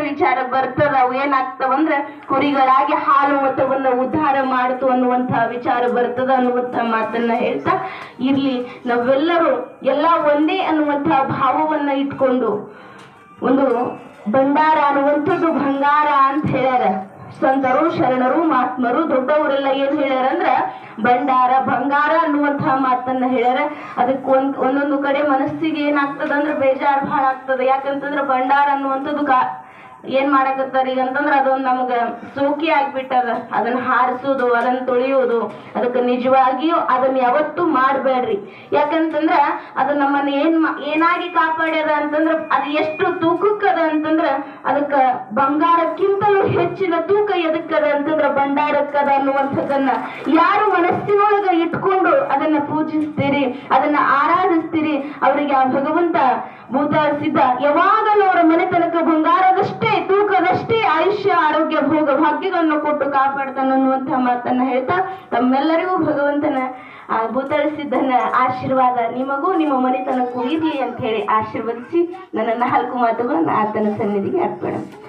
ವಿಚಾರ ಬರ್ತದ, ಅವು ಏನಾಗ್ತಾವಂದ್ರ ಕುರಿಗಳಾಗಿ ಹಾಲು ಮತವನ್ನ ಉದ್ಧಾರ ಮಾಡ್ತು ಅನ್ನುವಂಥ ವಿಚಾರ ಬರ್ತದ ಅನ್ನುವಂಥ ಮಾತನ್ನ ಹೇಳ್ತಾ ಇರ್ಲಿ. ನಾವೆಲ್ಲರೂ ಎಲ್ಲ ಒಂದೇ ಅನ್ನುವಂಥ ಭಾವವನ್ನ ಇಟ್ಕೊಂಡು ಒಂದು ಭಂಡಾರ ಅನ್ನುವಂಥದ್ದು ಬಂಗಾರ ಅಂತ ಹೇಳ್ಯಾರ. ಸಂತರು, ಶರಣರು, ಮಹಾತ್ಮರು, ದೊಡ್ಡವರೆಲ್ಲ ಏನ್ ಹೇಳ್ಯಾರ ಅಂದ್ರ ಭಂಡಾರ ಬಂಗಾರ ಅನ್ನುವಂತಹ ಮಾತನ್ನ ಹೇಳ್ಯಾರ. ಅದಕ್ಕೆ ಒಂದ್, ಒಂದೊಂದು ಕಡೆ ಮನಸ್ಸಿಗೆ ಏನಾಗ್ತದ ಅಂದ್ರೆ ಬೇಜಾರ್ ಭಾಳ ಆಗ್ತದ. ಯಾಕಂತಂದ್ರ ಭಂಡಾರ ಅನ್ನುವಂಥದ್ದು ಏನ್ ಮಾಡಕತ್ತಾರ ಈಗ ಅಂತಂದ್ರ ಅದೊಂದು ನಮ್ಗ ಸೋಕಿ ಆಗ್ಬಿಟ್ಟದ. ಅದನ್ನ ಹಾರಿಸೋದು, ಅದನ್ನ ತೊಳೆಯೋದು, ಅದಕ್ಕೆ ನಿಜವಾಗಿಯೂ ಅದನ್ನ ಯಾವತ್ತೂ ಮಾಡ್ಬೇಡ್ರಿ. ಯಾಕಂತಂದ್ರ ಅದು ನಮ್ಮನ್ನ ಏನ್ ಏನಾಗಿ ಕಾಪಾಡ್ಯದ ಅಂತಂದ್ರ ಅದು ಎಷ್ಟು ತೂಕಕ್ಕದ ಅಂತಂದ್ರ ಅದಕ್ಕ ಬಂಗಾರಕ್ಕಿಂತಲೂ ಹೆಚ್ಚಿನ ತೂಕ ಎದಕ್ಕದ ಅಂತಂದ್ರ ಬಂಡಾರಕ್ಕದ ಅನ್ನುವಂಥದ್ದನ್ನ ಯಾರು ಮನಸ್ಸಿನೊಳಗ ಇಟ್ಕೊಂಡು ಅದನ್ನ ಪೂಜಿಸ್ತೀರಿ, ಅದನ್ನ ಆರಾಧಿಸ್ತೀರಿ, ಅವರಿಗೆ ಆ ಭಗವಂತ ಭೂತ ಸಿದ್ಧ ಯಾವಾಗಲೂ ಅವರ ಮನೆತನ ಆಯುಷ್ಯ ಆರೋಗ್ಯ, ಭೋಗ, ಭಾಗ್ಯಗಳನ್ನು ಕೊಟ್ಟು ಕಾಪಾಡ್ತಾನೆ ಅನ್ನುವಂತಹ ಮಾತನ್ನ ಹೇಳ್ತಾ ತಮ್ಮೆಲ್ಲರಿಗೂ ಭಗವಂತನ, ಆ ಭೂತಳ ಆಶೀರ್ವಾದ ನಿಮಗೂ, ನಿಮ್ಮ ಮನೆತನಕ್ಕೂ ಇರಲಿ ಅಂತ ಹೇಳಿ ಆಶೀರ್ವದಿಸಿ ನನ್ನ ನಾಲ್ಕು ಮಾತುಗಳನ್ನ ಆತನ ಸನ್ನಿಧಿಗೆ ಅರ್ಪಣೆ